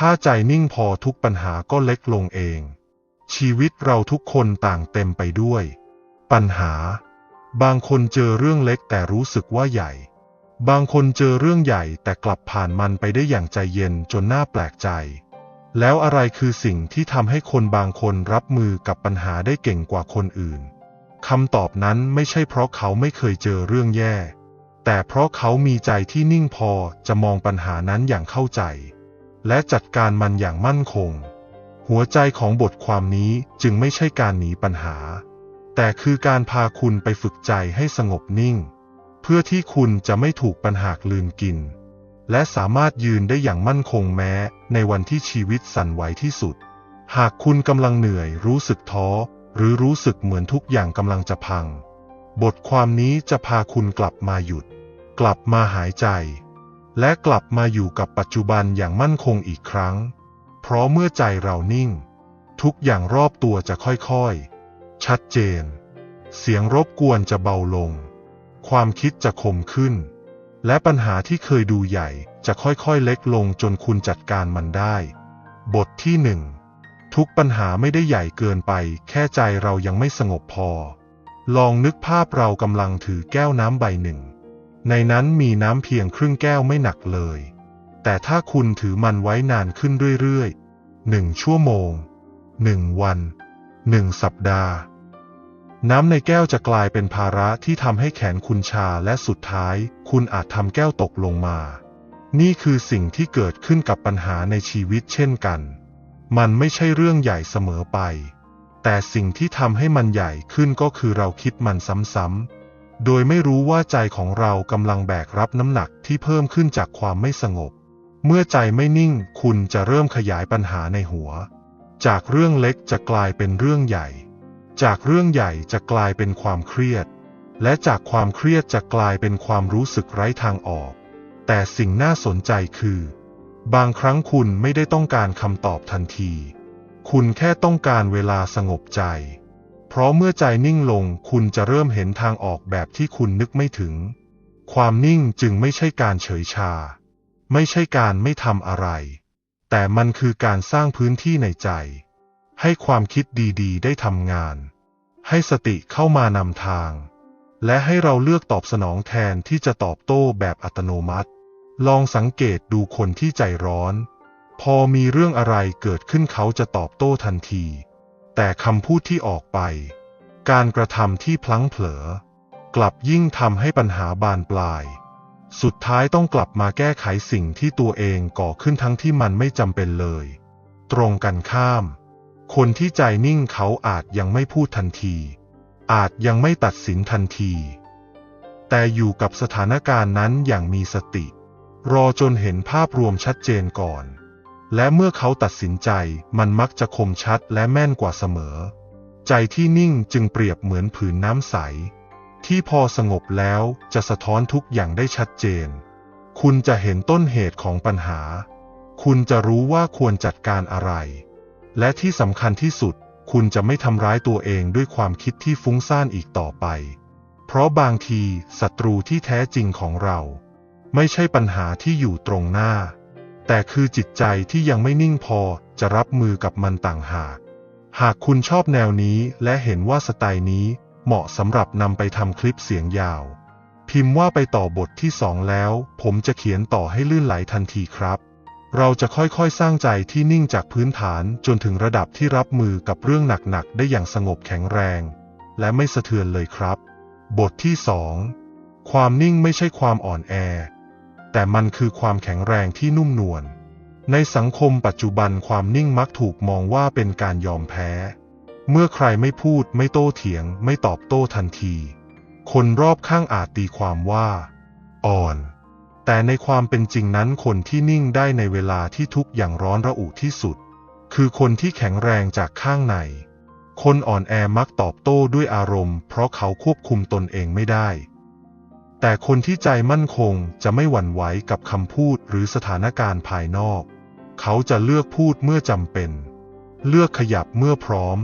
ถ้าใจนิ่งพอทุกปัญหาก็เล็กลงเอง ชีวิตเราทุกคนต่างเต็มไปด้วย ปัญหา บางคนเจอเรื่องเล็กแต่รู้สึกว่าใหญ่ บางคนเจอเรื่องใหญ่แต่กลับผ่านมันไปได้อย่างใจเย็นจนน่าแปลกใจ แล้วอะไรคือสิ่งที่ทำให้คนบางคนรับมือกับปัญหาได้เก่งกว่าคนอื่นคำตอบนั้นไม่ใช่เพราะเขาไม่เคยเจอเรื่องแย่ แต่เพราะเขามีใจที่นิ่งพอจะมองปัญหานั้นอย่างเข้าใจ และจัดการมันอย่างมั่นคง หัวใจของบทความนี้จึงไม่ใช่การหนีปัญหา แต่คือการพาคุณไปฝึกใจให้สงบนิ่ง เพื่อที่คุณจะไม่ถูกปัญหาลืนกิน และสามารถยืนได้อย่างมั่นคงแม้ ในวันที่ชีวิตสั่นไหวที่สุด หากคุณกำลังเหนื่อยรู้สึกท้อ หรือรู้สึกเหมือนทุกอย่างกำลังจะพัง บทความนี้จะพาคุณกลับมาหยุด กลับมาหายใจ และกลับมาอยู่กับปัจจุบันอย่างมั่นคงอีกครั้ง เพราะเมื่อใจเรานิ่ง ทุกอย่างรอบตัวจะค่อยๆ ชัดเจน เสียงรบกวนจะเบาลง ความคิดจะคมขึ้น และปัญหาที่เคยดูใหญ่จะค่อยๆเล็กลงจนคุณจัดการมันได้ บทที่หนึ่งทุกปัญหาไม่ได้ใหญ่เกินไป แค่ใจเรายังไม่สงบพอ ลองนึกภาพเรากำลังถือแก้วน้ำใบหนึ่ง ในนั้นมีน้ำเพียงครึ่งแก้วไม่หนักเลย แต่ถ้าคุณถือมันไว้นานขึ้นเรื่อยๆหนึ่งชั่วโมงหนึ่งวันหนึ่งสัปดาห์ น้ำในแก้วจะกลายเป็นภาระที่ทำให้แขนคุณชาและสุดท้าย คุณอาจทำแก้วตกลงมา นี่คือสิ่งที่เกิดขึ้นกับปัญหาในชีวิตเช่นกัน มันไม่ใช่เรื่องใหญ่เสมอไป แต่สิ่งที่ทำให้มันใหญ่ขึ้นก็คือเราคิดมันซ้ำๆ โดยไม่รู้ว่าใจของเรากำลังแบกรับน้ำหนักที่เพิ่มขึ้นจากความไม่สงบ เมื่อใจไม่นิ่งคุณจะเริ่มขยายปัญหาในหัว จากเรื่องเล็กจะกลายเป็นเรื่องใหญ่ จากเรื่องใหญ่จะกลายเป็นความเครียด และจากความเครียดจะกลายเป็นความรู้สึกไร้ทางออก แต่สิ่งน่าสนใจคือ บางครั้งคุณไม่ได้ต้องการคำตอบทันที คุณแค่ต้องการเวลาสงบใจ ราะเมื่อใจนิ่งลงคุณจะเริ่มเห็นทางออกแบบที่คุณนึกไม่ถึง ความนิ่งจึงไม่ใช่การเฉยชา ไม่ใช่การไม่ทำอะไร แต่มันคือการสร้างพื้นที่ในใจ ให้ความคิดดีๆ ได้ทำงาน ให้สติเข้ามานำทาง และให้เราเลือกตอบสนองแทนที่จะตอบโต้แบบอัตโนมัติ ลองสังเกตดูคนที่ใจร้อน พอมีเรื่องอะไรเกิดขึ้นเขาจะตอบโต้ทันที แต่คำพูดที่ออกไป การกระทำที่พลั้งเผลอ กลับยิ่งทำให้ปัญหาบานปลาย สุดท้ายต้องกลับมาแก้ไขสิ่งที่ตัวเองก่อขึ้นทั้งที่มันไม่จำเป็นเลย ตรงกันข้าม คนที่ใจนิ่งเขาอาจยังไม่พูดทันที อาจยังไม่ตัดสินทันที แต่อยู่กับสถานการณ์นั้นอย่างมีสติ รอจนเห็นภาพรวมชัดเจนก่อน และเมื่อเขาตัดสินใจมันมักจะคมชัดและแม่นกว่าเสมอ ใจที่นิ่งจึงเปรียบเหมือนผืนน้ำใส ที่พอสงบแล้วจะสะท้อนทุกอย่างได้ชัดเจน คุณจะเห็นต้นเหตุของปัญหา คุณจะรู้ว่าควรจัดการอะไร และที่สำคัญที่สุด คุณจะไม่ทำร้ายตัวเองด้วยความคิดที่ฟุ้งซ่านอีกต่อไป เพราะบางทีศัตรูที่แท้จริงของเรา ไม่ใช่ปัญหาที่อยู่ตรงหน้า แต่คือจิตใจที่ยังไม่นิ่งพอจะรับมือกับมันต่างหาก หากคุณชอบแนวนี้และเห็นว่าสไตล์นี้เหมาะสำหรับนำไปทำคลิปเสียงยาว พิมพ์ว่าไปต่อบทที่สองแล้ว ผมจะเขียนต่อให้ลื่นไหลทันทีครับ เราจะค่อยๆ สร้างใจที่นิ่งจากพื้นฐานจนถึงระดับที่รับมือกับเรื่องหนักๆ ได้อย่างสงบแข็งแรง และไม่สะเทือนเลยครับ บทที่สองความนิ่งไม่ใช่ความอ่อนแอ แต่มันคือความแข็งแรงที่นุ่มนวล ในสังคมปัจจุบันความนิ่งมักถูกมองว่าเป็นการยอมแพ้ เมื่อใครไม่พูดไม่โต้เถียง ไม่ตอบโต้ทันที คนรอบข้างอาจตีความว่า อ่อน แต่ในความเป็นจริงนั้นคนที่นิ่งได้ในเวลาที่ทุกอย่างร้อนระอุที่สุด คือคนที่แข็งแรงจากข้างใน คนอ่อนแอมักตอบโต้ด้วยอารมณ์ เพราะเขาควบคุมตนเองไม่ได้ แต่คนที่ใจมั่นคงจะไม่หวั่นไหวกับคำพูดหรือสถานการณ์ภายนอก เขาจะเลือกพูดเมื่อจำเป็น เลือกขยับเมื่อพร้อม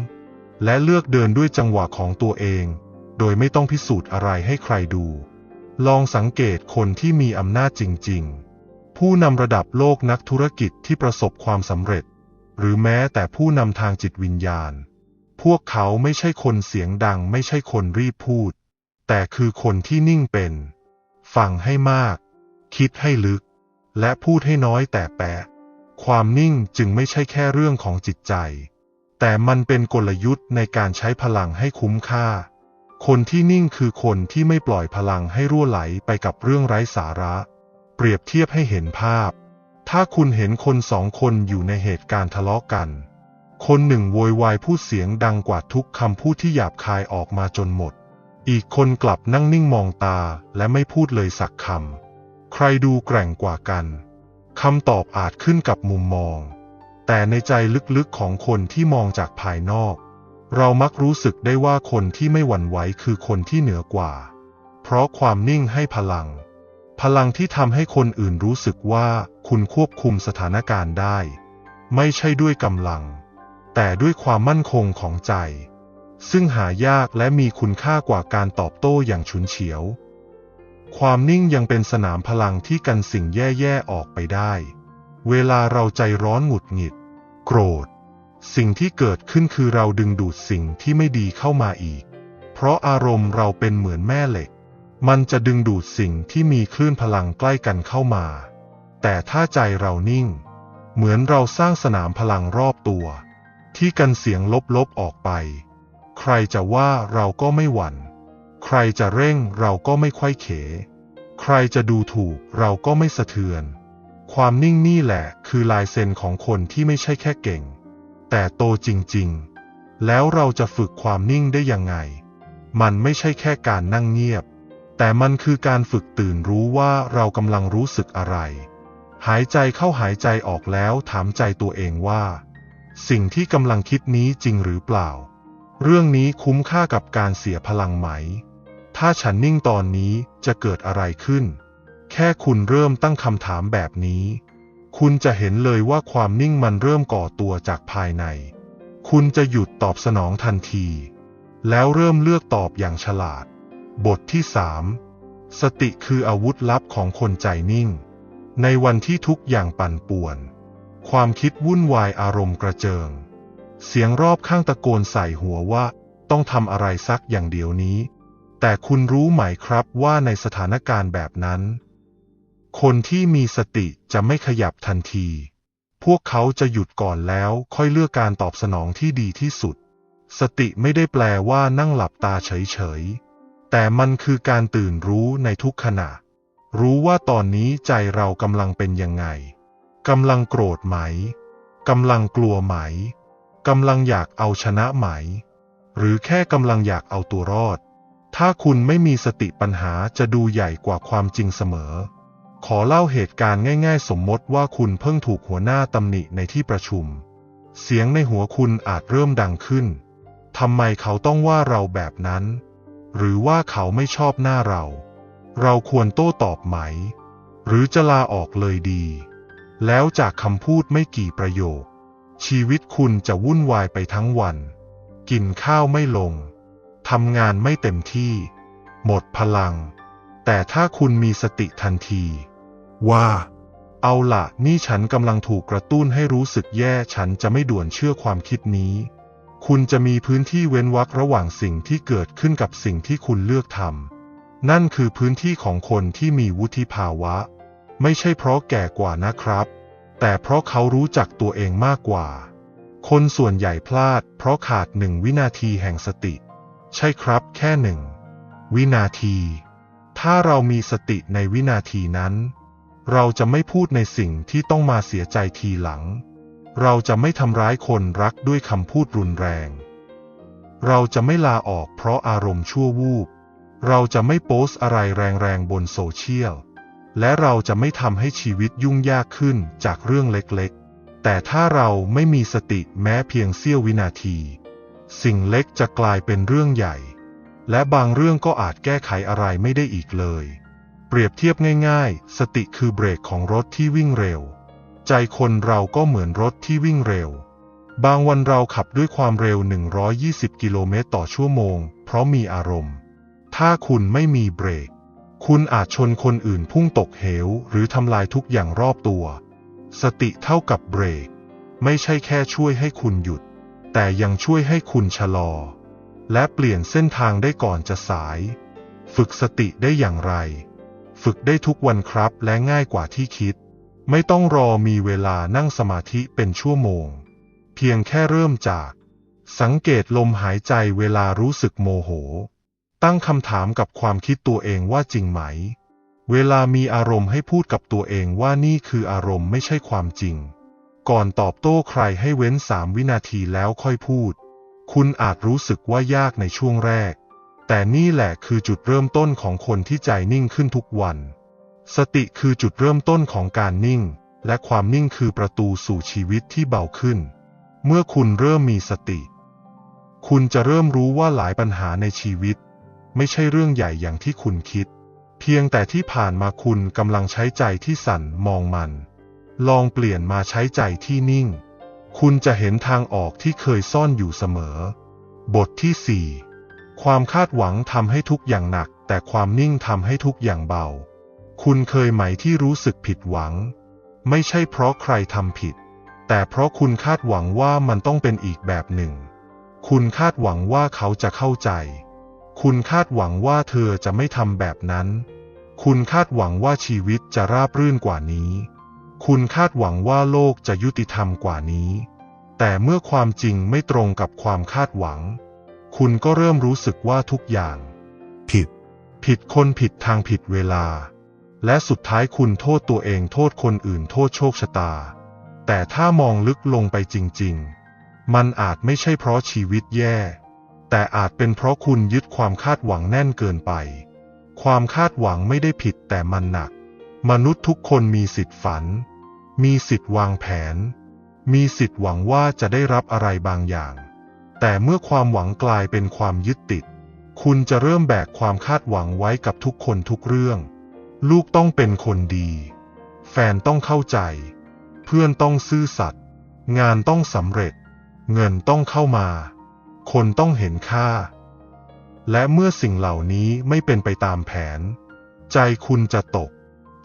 และเลือกเดินด้วยจังหวะของตัวเอง โดยไม่ต้องพิสูจน์อะไรให้ใครดู ลองสังเกตคนที่มีอำนาจจริง ๆ ผู้นำระดับโลกนักธุรกิจที่ประสบความสำเร็จ หรือแม้แต่ผู้นำทางจิตวิญญาณ พวกเขาไม่ใช่คนเสียงดังไม่ใช่คนรีบพูด แต่คือคนที่นิ่งเป็น ฟังให้มาก คิดให้ลึก และพูดให้น้อยแต่แปะ ความนิ่งจึงไม่ใช่แค่เรื่องของจิตใจ แต่มันเป็นกลยุทธ์ในการใช้พลังให้คุ้มค่า คนที่นิ่งคือคนที่ไม่ปล่อยพลังให้รั่วไหลไปกับเรื่องไร้สาระ เปรียบเทียบให้เห็นภาพ ถ้าคุณเห็นคนสองคนอยู่ในเหตุการณ์ทะเลาะกัน คนหนึ่งโวยวายพูดเสียงดังกว่าทุกคำพูดที่หยาบคายออกมาจนหมด อีกคนกลับนั่งนิ่งมองตาและไม่พูดเลยสักคำ ใครดูแกร่งกว่ากันคำตอบอาจขึ้นกับมุมมอง แต่ในใจลึกๆของคนที่มองจากภายนอก เรามักรู้สึกได้ว่าคนที่ไม่หวั่นไหวคือคนที่เหนือกว่า เพราะความนิ่งให้พลัง พลังที่ทำให้คนอื่นรู้สึกว่าคุณควบคุมสถานการณ์ได้ ไม่ใช่ด้วยกำลัง แต่ด้วยความมั่นคงของใจ ซึ่งหายากและมีคุณค่ากว่าการตอบโต้อย่างฉุนเฉียว ความนิ่งยังเป็นสนามพลังที่กันสิ่งแย่ๆออกไปได้ เวลาเราใจร้อนหงุดหงิด โกรธ สิ่งที่เกิดขึ้นคือเราดึงดูดสิ่งที่ไม่ดีเข้ามาอีก เพราะอารมณ์เราเป็นเหมือนแม่เหล็ก มันจะดึงดูดสิ่งที่มีคลื่นพลังใกล้กันเข้ามา แต่ถ้าใจเรานิ่ง เหมือนเราสร้างสนามพลังรอบตัว ที่กันเสียงลบๆออกไป ใครจะว่าเราก็ไม่หวัน่น ใครจะเร่งเราก็ไม่ค่อยเข ใครจะดูถูกเราก็ไม่สะเทือน ความนิ่งนี่แหละคือลายเซ็นของคนที่ไม่ใช่แค่เก่ง แต่โตจริงๆ แล้วเราจะฝึกความนิ่งได้ยังไง มันไม่ใช่แค่การนั่งเงียบ แต่มันคือการฝึกตื่นรู้ว่าเรากำลังรู้สึกอะไร หายใจเข้าหายใจออกแล้วถามใจตัวเองว่า สิ่งที่กำลังคิดนี้จริงหรือเปล่า เรื่องนี้คุ้มค่ากับการเสียพลังไหม ถ้าฉันนิ่งตอนนี้จะเกิดอะไรขึ้น แค่คุณเริ่มตั้งคำถามแบบนี้ คุณจะเห็นเลยว่าความนิ่งมันเริ่มก่อตัวจากภายใน คุณจะหยุดตอบสนองทันที แล้วเริ่มเลือกตอบอย่างฉลาด บทที่สามสติคืออาวุธลับของคนใจนิ่ง ในวันที่ทุกอย่างปั่นป่วน ความคิดวุ่นวายอารมณ์กระเจิง เสียงรอบข้างตะโกนใส่หัวว่าต้องทำอะไรสักอย่างเดียวนี้ แต่คุณรู้ไหมครับว่าในสถานการณ์แบบนั้น คนที่มีสติจะไม่ขยับทันที พวกเขาจะหยุดก่อนแล้วค่อยเลือกการตอบสนองที่ดีที่สุด สติไม่ได้แปลว่านั่งหลับตาเฉยๆ แต่มันคือการตื่นรู้ในทุกขณะ รู้ว่าตอนนี้ใจเรากำลังเป็นยังไง กำลังโกรธไหม กำลังกลัวไหม กำลังอยากเอาชนะไหม หรือแค่กำลังอยากเอาตัวรอด ถ้าคุณไม่มีสติปัญหาจะดูใหญ่กว่าความจริงเสมอ ขอเล่าเหตุการณ์ง่าย ๆ สมมติว่าคุณเพิ่งถูกหัวหน้าตำหนิในที่ประชุม เสียงในหัวคุณอาจเริ่มดังขึ้นทำไมเขาต้องว่าเราแบบนั้น หรือว่าเขาไม่ชอบหน้าเรา เราควรโต้ตอบไหม หรือจะลาออกเลยดี แล้วจากคำพูดไม่กี่ประโยค ชีวิตคุณจะวุ่นวายไปทั้งวัน กินข้าวไม่ลง ทำงานไม่เต็มที่ หมดพลัง แต่ถ้าคุณมีสติทันที ว่า เอาละนี่ฉันกำลังถูกกระตุ้นให้รู้สึกแย่ฉันจะไม่ด่วนเชื่อความคิดนี้ คุณจะมีพื้นที่เว้นวรรคระหว่างสิ่งที่เกิดขึ้นกับสิ่งที่คุณเลือกทำนั่นคือพื้นที่ของคนที่มีวุฒิภาวะ ไม่ใช่เพราะแก่กว่านะครับ แต่เพราะเขารู้จักตัวเองมากกว่า คนส่วนใหญ่พลาด เพราะขาดหนึ่งวินาทีแห่งสติ ใช่ครับแค่หนึ่ง วินาที ถ้าเรามีสติในวินาทีนั้น เราจะไม่พูดในสิ่งที่ต้องมาเสียใจทีหลัง เราจะไม่ทำร้ายคนรักด้วยคำพูดรุนแรง เราจะไม่ลาออกเพราะอารมณ์ชั่ววูบ เราจะไม่โพสอะไรแรงๆบนโซเชียล และเราจะไม่ทำให้ชีวิตยุ่งยากขึ้นจากเรื่องเล็กๆ แต่ถ้าเราไม่มีสติแม้เพียงเสี้ยววินาที สิ่งเล็กจะกลายเป็นเรื่องใหญ่ และบางเรื่องก็อาจแก้ไขอะไรไม่ได้อีกเลย เปรียบเทียบง่ายๆ สติคือเบรกของรถที่วิ่งเร็ว ใจคนเราก็เหมือนรถที่วิ่งเร็ว บางวันเราขับด้วยความเร็ว 120 กิโลเมตรต่อชั่วโมง เพราะมีอารมณ์ ถ้าคุณไม่มีเบรก คุณอาจชนคนอื่นพุ่งตกเหว หรือทำลายทุกอย่างรอบตัว สติเท่ากับเบรก ไม่ใช่แค่ช่วยให้คุณหยุด แต่ยังช่วยให้คุณชะลอ และเปลี่ยนเส้นทางได้ก่อนจะสาย ฝึกสติได้อย่างไร ฝึกได้ทุกวันครับและง่ายกว่าที่คิด ไม่ต้องรอมีเวลานั่งสมาธิเป็นชั่วโมง เพียงแค่เริ่มจาก สังเกตลมหายใจเวลารู้สึกโมโห ตั้งคำถามกับความคิดตัวเองว่าจริงไหม เวลามีอารมณ์ให้พูดกับตัวเองว่านี่คืออารมณ์ไม่ใช่ความจริง ก่อนตอบโต้ใครให้เว้นสามวินาทีแล้วค่อยพูด คุณอาจรู้สึกว่ายากในช่วงแรก แต่นี่แหละคือจุดเริ่มต้นของคนที่ใจนิ่งขึ้นทุกวัน สติคือจุดเริ่มต้นของการนิ่ง และความนิ่งคือประตูสู่ชีวิตที่เบาขึ้น เมื่อคุณเริ่มมีสติ คุณจะเริ่มรู้ว่าหลายปัญหาในชีวิต ไม่ใช่เรื่องใหญ่อย่างที่คุณคิด เพียงแต่ที่ผ่านมาคุณกำลังใช้ใจที่สั่นมองมัน ลองเปลี่ยนมาใช้ใจที่นิ่ง คุณจะเห็นทางออกที่เคยซ่อนอยู่เสมอ บทที่ 4 ความคาดหวังทำให้ทุกอย่างหนัก แต่ความนิ่งทำให้ทุกอย่างเบา คุณเคยไหมที่รู้สึกผิดหวัง ไม่ใช่เพราะใครทำผิด แต่เพราะคุณคาดหวังว่ามันต้องเป็นอีกแบบหนึ่ง คุณคาดหวังว่าเขาจะเข้าใจ คุณคาดหวังว่าเธอจะไม่ทำแบบนั้น คุณคาดหวังว่าชีวิตจะราบรื่นกว่านี้ คุณคาดหวังว่าโลกจะยุติธรรมกว่านี้ แต่เมื่อความจริงไม่ตรงกับความคาดหวัง คุณก็เริ่มรู้สึกว่าทุกอย่าง ผิด ผิดคนผิดทางผิดเวลา และสุดท้ายคุณโทษตัวเองโทษคนอื่นโทษโชคชะตา แต่ถ้ามองลึกลงไปจริง ๆ มันอาจไม่ใช่เพราะชีวิตแย่ แต่อาจเป็นเพราะคุณยึดความคาดหวังแน่นเกินไป ความคาดหวังไม่ได้ผิดแต่มันหนัก มนุษย์ทุกคนมีสิทธิ์ฝัน มีสิทธิ์วางแผน มีสิทธิ์หวังว่าจะได้รับอะไรบางอย่าง แต่เมื่อความหวังกลายเป็นความยึดติด คุณจะเริ่มแบกความคาดหวังไว้กับทุกคนทุกเรื่อง ลูกต้องเป็นคนดี แฟนต้องเข้าใจ เพื่อนต้องซื่อสัตย์ งานต้องสำเร็จ เงินต้องเข้ามา คนต้องเห็นค่า และเมื่อสิ่งเหล่านี้ไม่เป็นไปตามแผน ใจคุณจะตก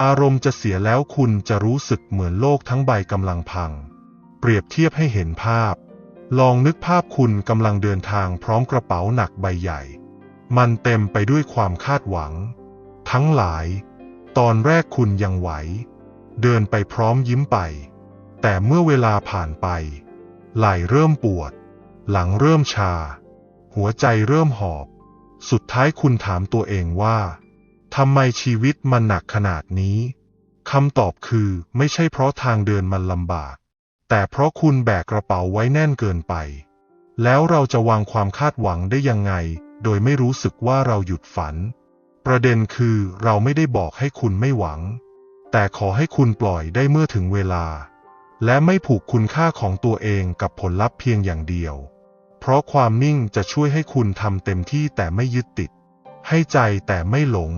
อารมณ์จะเสียแล้วคุณจะรู้สึกเหมือนโลกทั้งใบกำลังพัง เปรียบเทียบให้เห็นภาพ ลองนึกภาพคุณกำลังเดินทางพร้อมกระเป๋าหนักใบใหญ่ มันเต็มไปด้วยความคาดหวัง ทั้งหลาย ตอนแรกคุณยังไหว เดินไปพร้อมยิ้มไป แต่เมื่อเวลาผ่านไป ไหล่เริ่มปวด หลังเริ่มชา หัวใจเริ่มหอบ สุดท้ายคุณถามตัวเองว่าทำไมชีวิตมันหนักขนาดนี้คำตอบคือไม่ใช่เพราะทางเดินมันลำบาก แต่เพราะคุณแบกกระเป๋าไว้แน่นเกินไป แล้วเราจะวางความคาดหวังได้ยังไง โดยไม่รู้สึกว่าเราหยุดฝัน ประเด็นคือเราไม่ได้บอกให้คุณไม่หวัง แต่ขอให้คุณปล่อยได้เมื่อถึงเวลา และไม่ผูกคุณค่าของตัวเองกับผลลัพธ์เพียงอย่างเดียว ราะความนิ่งจะช่วยให้คุณทำเต็มที่แต่ไม่ยึดติด ให้ใจแต่ไม่หลง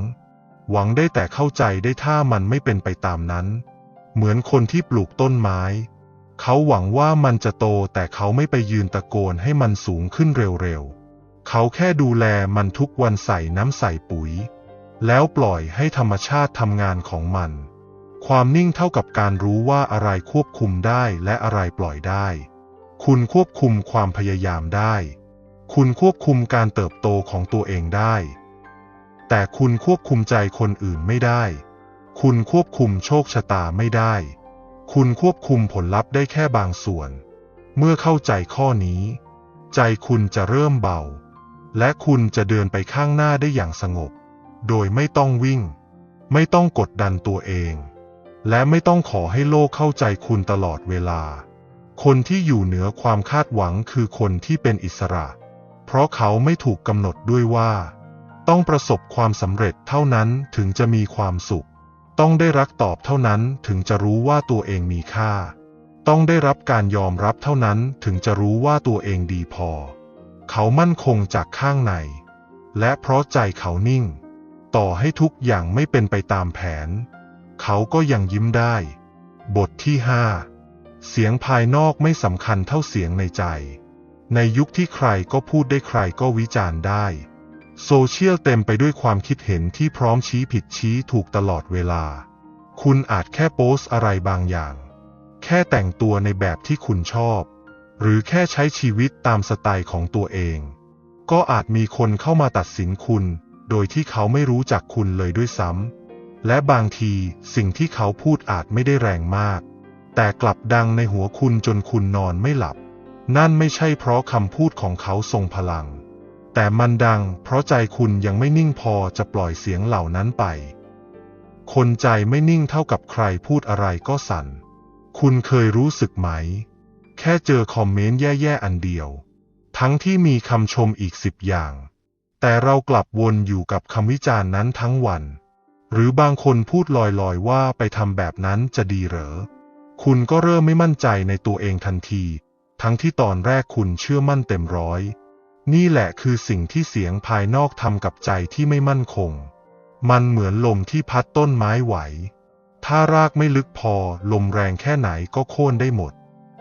หวังได้แต่เข้าใจได้ถ้ามันไม่เป็นไปตามนั้น เหมือนคนที่ปลูกต้นไม้ เขาหวังว่ามันจะโตแต่เขาไม่ไปยืนตะโกนให้มันสูงขึ้นเร็วๆ เขาแค่ดูแลมันทุกวันใส่น้ำใส่ปุ๋ย แล้วปล่อยให้ธรรมชาติทำงานของมัน ความนิ่งเท่ากับการรู้ว่าอะไรควบคุมได้และอะไรปล่อยได้ คุณควบคุมความพยายามได้ คุณควบคุมการเติบโตของตัวเองได้ แต่คุณควบคุมใจคนอื่นไม่ได้ คุณควบคุมโชคชะตาไม่ได้ คุณควบคุมผลลัพธ์ได้แค่บางส่วน เมื่อเข้าใจข้อนี้ ใจคุณจะเริ่มเบา และคุณจะเดินไปข้างหน้าได้อย่างสงบ โดยไม่ต้องวิ่ง ไม่ต้องกดดันตัวเอง และไม่ต้องขอให้โลกเข้าใจคุณตลอดเวลา คนที่อยู่เหนือความคาดหวังคือคนที่เป็นอิสระ เพราะเขาไม่ถูกกำหนดด้วยว่า ต้องประสบความสำเร็จเท่านั้นถึงจะมีความสุข ต้องได้รักตอบเท่านั้นถึงจะรู้ว่าตัวเองมีค่า ต้องได้รับการยอมรับเท่านั้นถึงจะรู้ว่าตัวเองดีพอ เขามั่นคงจากข้างใน และเพราะใจเขานิ่ง ต่อให้ทุกอย่างไม่เป็นไปตามแผน เขาก็ยังยิ้มได้ บทที่5 เสียงภายนอกไม่สำคัญเท่าเสียงในใจ ในยุคที่ใครก็พูดได้ใครก็วิจารณ์ได้ โซเชียลเต็มไปด้วยความคิดเห็นที่พร้อมชี้ผิดชี้ถูกตลอดเวลา คุณอาจแค่โพสอะไรบางอย่าง แค่แต่งตัวในแบบที่คุณชอบ หรือแค่ใช้ชีวิตตามสไตล์ของตัวเอง ก็อาจมีคนเข้ามาตัดสินคุณ โดยที่เขาไม่รู้จักคุณเลยด้วยซ้ำและบางทีสิ่งที่เขาพูดอาจไม่ได้แรงมาก แต่กลับดังในหัวคุณจนคุณนอนไม่หลับ นั่นไม่ใช่เพราะคำพูดของเขาทรงพลัง แต่มันดังเพราะใจคุณยังไม่นิ่งพอจะปล่อยเสียงเหล่านั้นไป คนใจไม่นิ่งเท่ากับใครพูดอะไรก็สั่น คุณเคยรู้สึกไหม แค่เจอคอมเมนต์แย่ๆอันเดียว ทั้งที่มีคำชมอีกสิบอย่าง แต่เรากลับวนอยู่กับคำวิจารณ์นั้นทั้งวัน หรือบางคนพูดลอยๆว่าไปทำแบบนั้นจะดีเหรอ คุณก็เริ่มไม่มั่นใจในตัวเองทันที ทั้งที่ตอนแรกคุณเชื่อมั่นเต็มร้อย นี่แหละคือสิ่งที่เสียงภายนอกทำกับใจที่ไม่มั่นคง มันเหมือนลมที่พัดต้นไม้ไหว ถ้ารากไม่ลึกพอ ลมแรงแค่ไหนก็โค่นได้หมด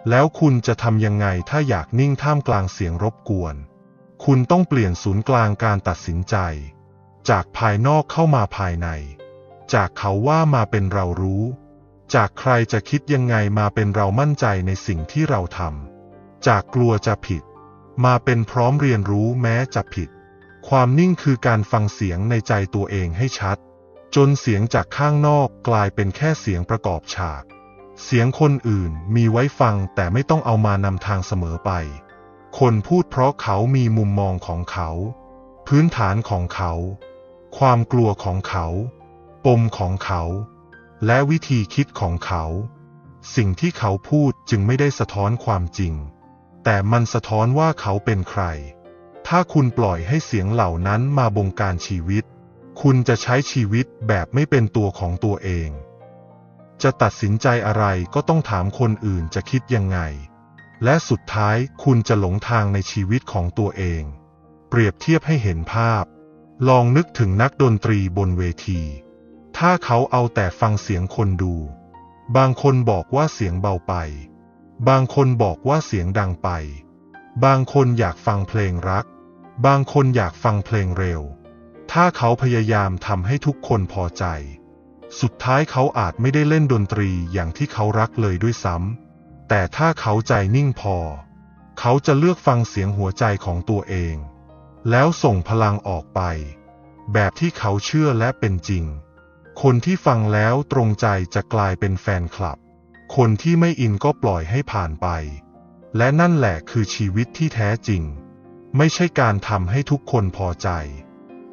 แล้วคุณจะทำยังไงถ้าอยากนิ่งท่ามกลางเสียงรบกวน คุณต้องเปลี่ยนศูนย์กลางการตัดสินใจ จากภายนอกเข้ามาภายใน จากเขาว่ามาเป็นเรารู้ จากใครจะคิดยังไงมาเป็นเรามั่นใจในสิ่งที่เราทำ จากกลัวจะผิด มาเป็นพร้อมเรียนรู้แม้จะผิด ความนิ่งคือการฟังเสียงในใจตัวเองให้ชัด จนเสียงจากข้างนอกกลายเป็นแค่เสียงประกอบฉาก เสียงคนอื่นมีไว้ฟังแต่ไม่ต้องเอามานำทางเสมอไป คนพูดเพราะเขามีมุมมองของเขา พื้นฐานของเขา ความกลัวของเขา ปมของเขา และวิธีคิดของเขา สิ่งที่เขาพูดจึงไม่ได้สะท้อนความจริง แต่มันสะท้อนว่าเขาเป็นใคร ถ้าคุณปล่อยให้เสียงเหล่านั้นมาบงการชีวิต คุณจะใช้ชีวิตแบบไม่เป็นตัวของตัวเอง จะตัดสินใจอะไรก็ต้องถามคนอื่นจะคิดยังไง และสุดท้ายคุณจะหลงทางในชีวิตของตัวเอง เปรียบเทียบให้เห็นภาพ ลองนึกถึงนักดนตรีบนเวที ถ้าเขาเอาแต่ฟังเสียงคนดู บางคนบอกว่าเสียงเบาไป บางคนบอกว่าเสียงดังไป บางคนอยากฟังเพลงรัก บางคนอยากฟังเพลงเร็ว ถ้าเขาพยายามทำให้ทุกคนพอใจ สุดท้ายเขาอาจไม่ได้เล่นดนตรีอย่างที่เขารักเลยด้วยซ้ำ แต่ถ้าเขาใจนิ่งพอ เขาจะเลือกฟังเสียงหัวใจของตัวเอง แล้วส่งพลังออกไป แบบที่เขาเชื่อและเป็นจริง คนที่ฟังแล้วตรงใจจะกลายเป็นแฟนคลับ คนที่ไม่อินก็ปล่อยให้ผ่านไป และนั่นแหละคือชีวิตที่แท้จริง ไม่ใช่การทำให้ทุกคนพอใจ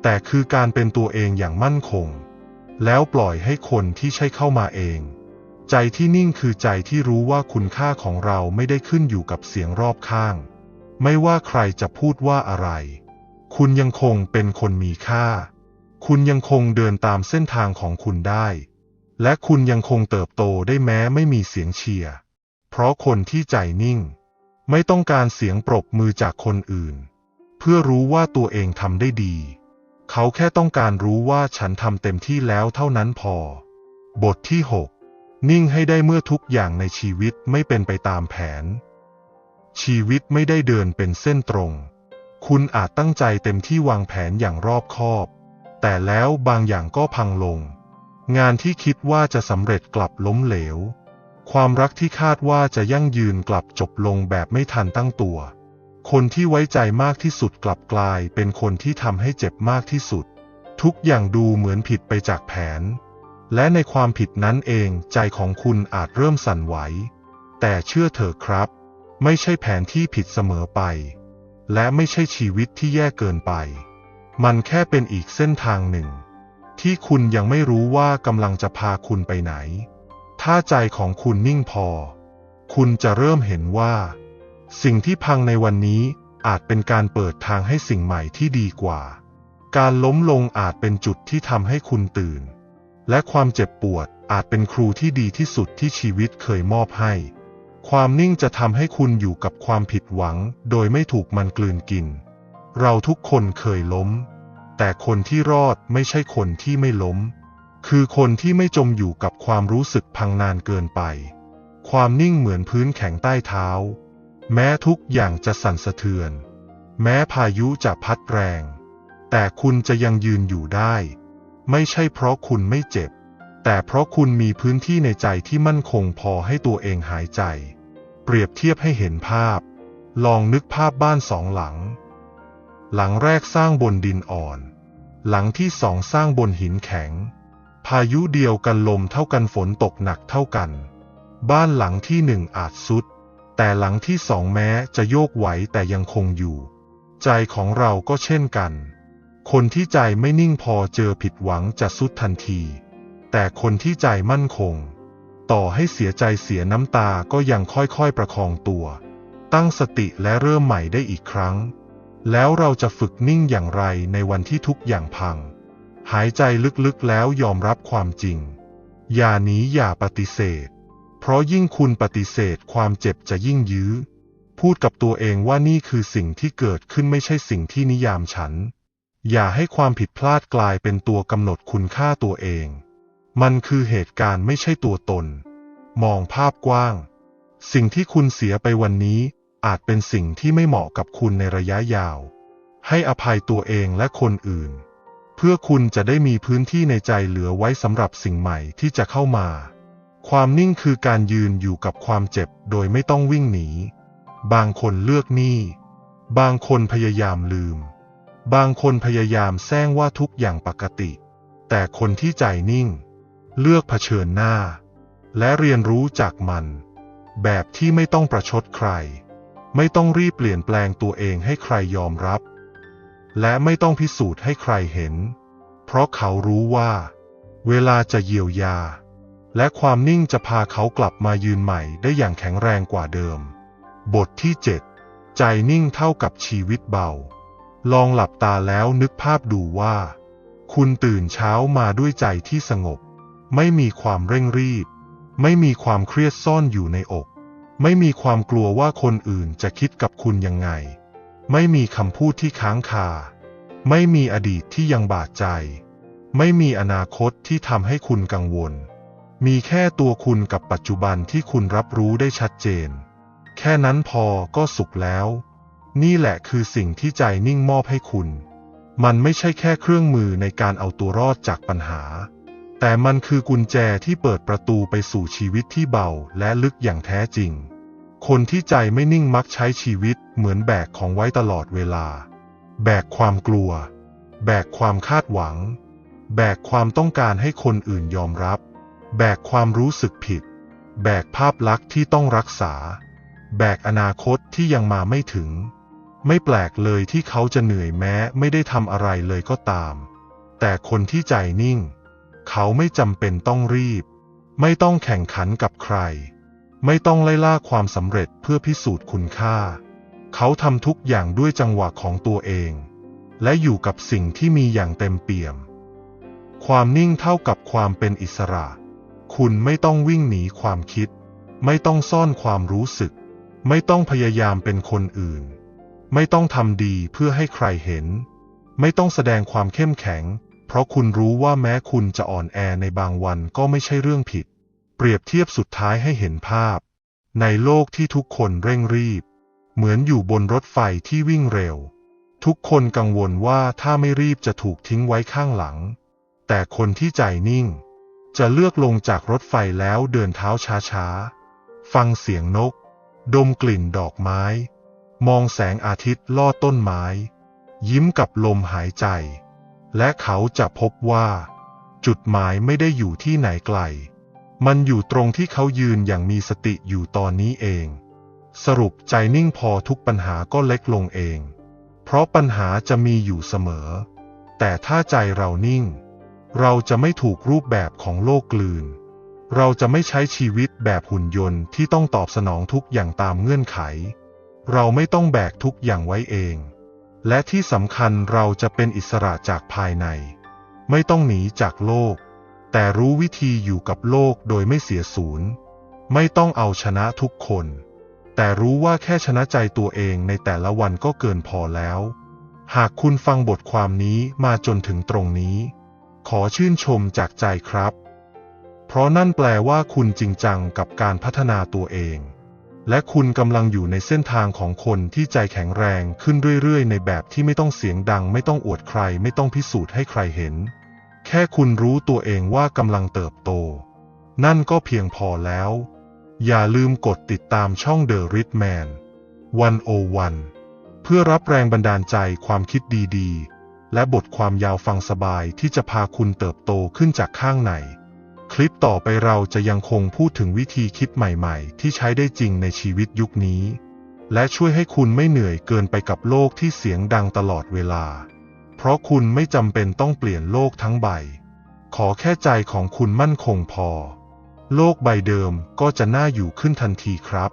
แต่คือการเป็นตัวเองอย่างมั่นคง แล้วปล่อยให้คนที่ใช่เข้ามาเอง ใจที่นิ่งคือใจที่รู้ว่าคุณค่าของเราไม่ได้ขึ้นอยู่กับเสียงรอบข้าง ไม่ว่าใครจะพูดว่าอะไร คุณยังคงเป็นคนมีค่า คุณยังคงเดินตามเส้นทางของคุณได้ และคุณยังคงเติบโตได้แม้ไม่มีเสียงเชียร์ เพราะคนที่ใจนิ่ง ไม่ต้องการเสียงปรบมือจากคนอื่น เพื่อรู้ว่าตัวเองทำได้ดี เขาแค่ต้องการรู้ว่าฉันทำเต็มที่แล้วเท่านั้นพอ บทที่ 6 นิ่งให้ได้เมื่อทุกอย่างในชีวิตไม่เป็นไปตามแผน ชีวิตไม่ได้เดินเป็นเส้นตรง คุณอาจตั้งใจเต็มที่วางแผนอย่างรอบคอบ แต่แล้วบางอย่างก็พังลง งานที่คิดว่าจะสำเร็จกลับล้มเหลว ความรักที่คาดว่าจะยั่งยืนกลับจบลงแบบไม่ทันตั้งตัว คนที่ไว้ใจมากที่สุดกลับกลายเป็นคนที่ทำให้เจ็บมากที่สุด ทุกอย่างดูเหมือนผิดไปจากแผน และในความผิดนั้นเองใจของคุณอาจเริ่มสั่นไหว แต่เชื่อเถอะครับ ไม่ใช่แผนที่ผิดเสมอไป และไม่ใช่ชีวิตที่แย่เกินไป มันแค่เป็นอีกเส้นทางหนึ่ง ที่คุณยังไม่รู้ว่ากำลังจะพาคุณไปไหน ถ้าใจของคุณนิ่งพอ คุณจะเริ่มเห็นว่า สิ่งที่พังในวันนี้อาจเป็นการเปิดทางให้สิ่งใหม่ที่ดีกว่า การล้มลงอาจเป็นจุดที่ทำให้คุณตื่น และความเจ็บปวดอาจเป็นครูที่ดีที่สุดที่ชีวิตเคยมอบให้ ความนิ่งจะทำให้คุณอยู่กับความผิดหวัง โดยไม่ถูกมันกลืนกิน เราทุกคนเคยล้ม แต่คนที่รอดไม่ใช่คนที่ไม่ล้ม คือคนที่ไม่จมอยู่กับความรู้สึกพังนานเกินไป ความนิ่งเหมือนพื้นแข็งใต้เท้า แม้ทุกอย่างจะสั่นสะเทือน แม้พายุจะพัดแรง แต่คุณจะยังยืนอยู่ได้ ไม่ใช่เพราะคุณไม่เจ็บ แต่เพราะคุณมีพื้นที่ในใจที่มั่นคงพอให้ตัวเองหายใจ เปรียบเทียบให้เห็นภาพ ลองนึกภาพบ้านสองหลัง หลังแรกสร้างบนดินอ่อน หลังที่สองสร้างบนหินแข็ง พายุเดียวกันลมเท่ากันฝนตกหนักเท่ากัน บ้านหลังที่หนึ่งอาจสุด แต่หลังที่สองแม้จะโยกไหวแต่ยังคงอยู่ ใจของเราก็เช่นกัน คนที่ใจไม่นิ่งพอเจอผิดหวังจะสุดทันที แต่คนที่ใจมั่นคง ต่อให้เสียใจเสียน้ำตาก็ยังค่อยๆประคองตัว ตั้งสติและเริ่มใหม่ได้อีกครั้ง แล้วเราจะฝึกนิ่งอย่างไรในวันที่ทุกอย่างพัง หายใจลึกๆแล้วยอมรับความจริง อย่าหนีอย่าปฏิเสธ เพราะยิ่งคุณปฏิเสธความเจ็บจะยิ่งยื้อ พูดกับตัวเองว่านี่คือสิ่งที่เกิดขึ้นไม่ใช่สิ่งที่นิยามฉัน อย่าให้ความผิดพลาดกลายเป็นตัวกำหนดคุณค่าตัวเอง มันคือเหตุการณ์ไม่ใช่ตัวตน มองภาพกว้าง สิ่งที่คุณเสียไปวันนี้ อาจเป็นสิ่งที่ไม่เหมาะกับคุณในระยะยาว ให้อภัยตัวเองและคนอื่น เพื่อคุณจะได้มีพื้นที่ในใจเหลือไว้สำหรับสิ่งใหม่ที่จะเข้ามา ความนิ่งคือการยืนอยู่กับความเจ็บโดยไม่ต้องวิ่งหนี บางคนเลือกหนี้บางคนพยายามลืม บางคนพยายามแซงว่าทุกอย่างปกติ แต่คนที่ใจนิ่ง เลือกเผชิญหน้า และเรียนรู้จากมัน แบบที่ไม่ต้องประชดใคร ไม่ต้องรีบเปลี่ยนแปลงตัวเองให้ใครยอมรับ และไม่ต้องพิสูจน์ให้ใครเห็น เพราะเขารู้ว่า เวลาจะเยียวยา และความนิ่งจะพาเขากลับมายืนใหม่ได้อย่างแข็งแรงกว่าเดิม บทที่ 7 ใจนิ่งเท่ากับชีวิตเบา ลองหลับตาแล้วนึกภาพดูว่า คุณตื่นเช้ามาด้วยใจที่สงบ ไม่มีความเร่งรีบ ไม่มีความเครียดซ่อนอยู่ในอก ไม่มีความกลัวว่าคนอื่นจะคิดกับคุณยังไง ไม่มีคำพูดที่ค้างคา ไม่มีอดีตที่ยังบาดใจ ไม่มีอนาคตที่ทำให้คุณกังวล มีแค่ตัวคุณกับปัจจุบันที่คุณรับรู้ได้ชัดเจน แค่นั้นพอก็สุขแล้ว นี่แหละคือสิ่งที่ใจนิ่งมอบให้คุณ มันไม่ใช่แค่เครื่องมือในการเอาตัวรอดจากปัญหา แต่มันคือกุญแจที่เปิดประตูไปสู่ชีวิตที่เบาและลึกอย่างแท้จริง คนที่ใจไม่นิ่งมักใช้ชีวิตเหมือนแบกของไว้ตลอดเวลา แบกความกลัว แบกความคาดหวัง แบกความต้องการให้คนอื่นยอมรับ แบกความรู้สึกผิด แบกภาพลักษณ์ที่ต้องรักษา แบกอนาคตที่ยังมาไม่ถึง ไม่แปลกเลยที่เขาจะเหนื่อยแม้ไม่ได้ทำอะไรเลยก็ตาม แต่คนที่ใจนิ่ง เขาไม่จำเป็นต้องรีบ ไม่ต้องแข่งขันกับใคร ไม่ต้องไล่ล่าความสำเร็จเพื่อพิสูจน์คุณค่า เขาทำทุกอย่างด้วยจังหวะของตัวเอง และอยู่กับสิ่งที่มีอย่างเต็มเปี่ยม ความนิ่งเท่ากับความเป็นอิสระ คุณไม่ต้องวิ่งหนีความคิด ไม่ต้องซ่อนความรู้สึก ไม่ต้องพยายามเป็นคนอื่น ไม่ต้องทำดีเพื่อให้ใครเห็น ไม่ต้องแสดงความเข้มแข็ง เพราะคุณรู้ว่าแม้คุณจะอ่อนแอในบางวันก็ไม่ใช่เรื่องผิด เปรียบเทียบสุดท้ายให้เห็นภาพ ในโลกที่ทุกคนเร่งรีบ เหมือนอยู่บนรถไฟที่วิ่งเร็ว ทุกคนกังวลว่าถ้าไม่รีบจะถูกทิ้งไว้ข้างหลัง แต่คนที่ใจนิ่ง จะเลือกลงจากรถไฟแล้วเดินเท้าช้าๆ ฟังเสียงนก ดมกลิ่นดอกไม้ มองแสงอาทิตย์ลอดต้นไม้ ยิ้มกับลมหายใจ และเขาจะพบว่า จุดหมายไม่ได้อยู่ที่ไหนไกล มันอยู่ตรงที่เขายืนอย่างมีสติอยู่ตอนนี้เอง สรุปใจนิ่งพอทุกปัญหาก็เล็กลงเอง เพราะปัญหาจะมีอยู่เสมอ แต่ถ้าใจเรานิ่ง เราจะไม่ถูกรูปแบบของโลกกลืน เราจะไม่ใช้ชีวิตแบบหุ่นยนต์ที่ต้องตอบสนองทุกอย่างตามเงื่อนไข เราไม่ต้องแบกทุกอย่างไว้เอง และที่สำคัญเราจะเป็นอิสระจากภายใน ไม่ต้องหนีจากโลก แต่รู้วิธีอยู่กับโลกโดยไม่เสียศูนย์ ไม่ต้องเอาชนะทุกคน แต่รู้ว่าแค่ชนะใจตัวเองในแต่ละวันก็เกินพอแล้ว หากคุณฟังบทความนี้มาจนถึงตรงนี้ ขอชื่นชมจากใจครับ เพราะนั่นแปลว่าคุณจริงจังกับการพัฒนาตัวเอง และคุณกำลังอยู่ในเส้นทางของคนที่ใจแข็งแรงขึ้นเรื่อยๆ ในแบบที่ไม่ต้องเสียงดัง ไม่ต้องอวดใคร ไม่ต้องพิสูจน์ให้ใครเห็น แค่คุณรู้ตัวเองว่ากำลังเติบโต นั่นก็เพียงพอแล้ว อย่าลืมกดติดตามช่อง The Rit Man 101 เพื่อรับแรงบันดาลใจความคิดดีๆ และบทความยาวฟังสบายที่จะพาคุณเติบโตขึ้นจากข้างใน คลิปต่อไปเราจะยังคงพูดถึงวิธีคิดใหม่ๆ ที่ใช้ได้จริงในชีวิตยุคนี้ และช่วยให้คุณไม่เหนื่อยเกินไปกับโลกที่เสียงดังตลอดเวลา เพราะคุณไม่จำเป็นต้องเปลี่ยนโลกทั้งใบ ขอแค่ใจของคุณมั่นคงพอ โลกใบเดิมก็จะน่าอยู่ขึ้นทันทีครับ